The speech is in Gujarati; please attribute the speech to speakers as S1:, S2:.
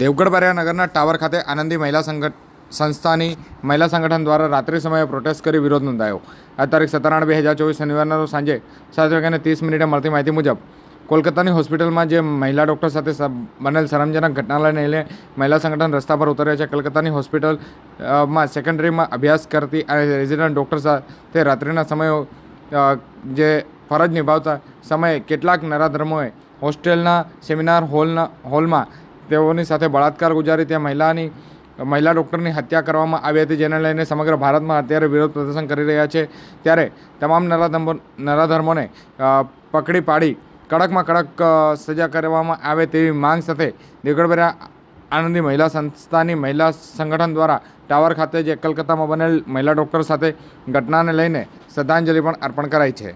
S1: દેવગઢ બરિયાનગરના ટાવર ખાતે આનંદી મહિલા સંગઠ, સંસ્થાની મહિલા સંગઠન દ્વારા રાત્રિ સમયે પ્રોટેસ્ટ કરી વિરોધ નોંધાયો. આ તારીખ સત્તર બે હજાર ચોવીસ શનિવારના સાંજે સાત વાગ્યાને ત્રીસ મિનિટે મળતી માહિતી મુજબ, કોલકાતાની હોસ્પિટલમાં જે મહિલા ડૉક્ટર સાથે બનેલ શરમજનક ઘટનાને લઈને મહિલા સંગઠન રસ્તા પર ઉતર્યા છે. કલકત્તાની હોસ્પિટલમાં સેકન્ડરીમાં અભ્યાસ કરતી અને રેઝિડન્ટ ડૉક્ટર સાથે રાત્રિના સમયો જે ફરજ નિભાવતા સમયે કેટલાક નરાધર્મોએ હોસ્ટેલના સેમિનાર હોલના, હોલમાં તેઓની સાથે બળાત્કાર ગુજારી ત્યાં મહિલાની, મહિલા ડૉક્ટરની હત્યા કરવામાં આવી હતી, જેને લઈને સમગ્ર ભારતમાં અત્યારે વિરોધ પ્રદર્શન કરી રહ્યા છે. ત્યારે તમામ નરાધર્મો નરાધર્મોને પકડી પાડી, કડકમાં કડક સજા કરવામાં આવે તેવી માંગ સાથે દેવગઢ આનંદી મહિલા સંસ્થાની મહિલા સંગઠન દ્વારા ટાવર ખાતે જે કલકત્તામાં બનેલ મહિલા ડૉક્ટર સાથે ઘટનાને લઈને શ્રદ્ધાંજલિ પણ અર્પણ કરાઈ છે.